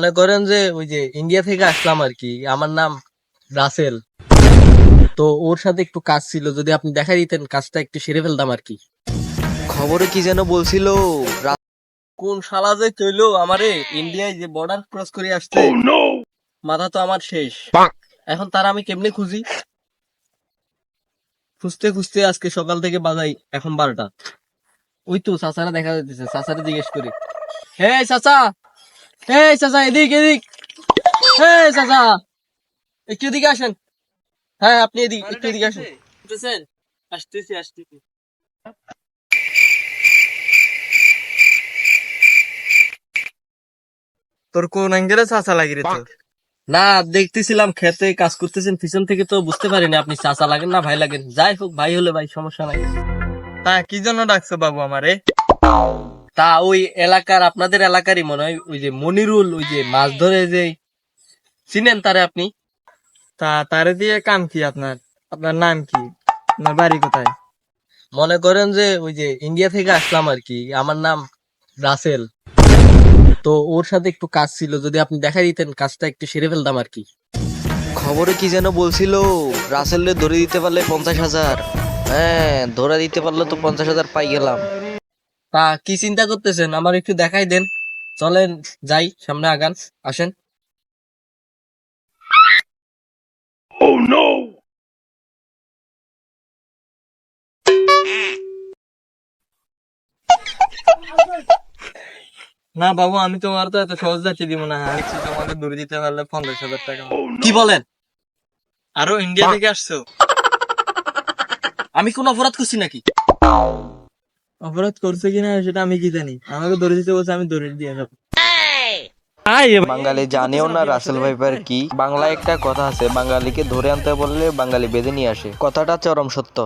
মনে করেন যে ওই যে ইন্ডিয়া থেকে আসলাম আর কি আমার নাম রাসেল। তো ওর সাথে একটু কাজ ছিল যদি আপনি দেখা দিতেন কাজটা একটু সেরে ফেলতাম আর কি খবরে কি যেন বলছিল রা- কোন শালা যে চইলো আমারে ইন্ডিয়ায় যে বর্ডার ক্রস করে আসছে। মাথা তো আমার শেষ। এখন তার আমি কেমনে খুঁজি? খুঁজতে খুঁজতে আজকে সকাল থেকে বাজাই এখন বারোটা। ওই তো চাচারা দেখা যাচ্ছে চাচারা জিজ্ঞেস করে। হে চাচা! হে চাচা এদিক এদিক। চাচা একটু এদিকে আসেন। হ্যাঁ আপনি এদিক একটু এদিকে আসেন। বুঝতেছেন আসতেছি আসতেছি। তোর কোন অ্যাঙ্গেলে চাচা লাগি রে তোর? না দেখতেছিলাম খেতে কাজ করতেছেন পিছন থেকে তো বুঝতে পারিনি আপনি চাচা লাগেন না ভাই লাগেন। যাই হোক ভাই হলে ভাই সমস্যা নাই। তা কি জন্য ডাকছো বাবু আমারে? তা ওই এলাকার আপনাদের এলাকারই মনে হয়? ওই যে মনিরুল ওই যে মাছ ধরে যে চিনেন তারে আপনি? তা তারে দিয়ে কাম কি আপনার? আপনার নাম কি? আপনার বাড়ি কোথায়? মনে করেন যে ওই যে ইন্ডিয়া থেকে আসলাম আর কি। আমার নাম রাসেল। তো ওর সাথে একটু কাজ ছিল যদি আপনি দেখা দিতেন কাজটা একটু সেরে ফেলতাম আর কি। খবরে কি যেন বলছিল রাসেলরে ধরে দিতে পারলে পঞ্চাশ হাজার। হ্যাঁ ধরে দিতে পারলে তো পঞ্চাশ হাজার পাই গেলাম। তা কি চিন্তা করতেছেন? আমার একটু দেখাই দেন। চলেন যাই সামনে আগান আসেন। না বাবু আমি তোমার তো এত সহজ যাচ্ছি দিব না আমি কি তোমাকে দূরে দিতে পারলে পঞ্চাশ হাজার টাকা। কি বলেন? আরও ইন্ডিয়া থেকে আসছো? আমি কোন অপরাধ করছি নাকি? অপরাধ করছে কিনা সেটা আমি কি জানি? আমাকে ধরে দিতে বলছে আমি ধরে দিয়ে যাব। বাঙালি জানেও না রাসেল ভাইপার কি? বাংলায় একটা কথা আছে বাঙালিকে ধরে আনতে বললে বাঙালি বেঁধে নিয়ে আসে। কথাটা চরম সত্য।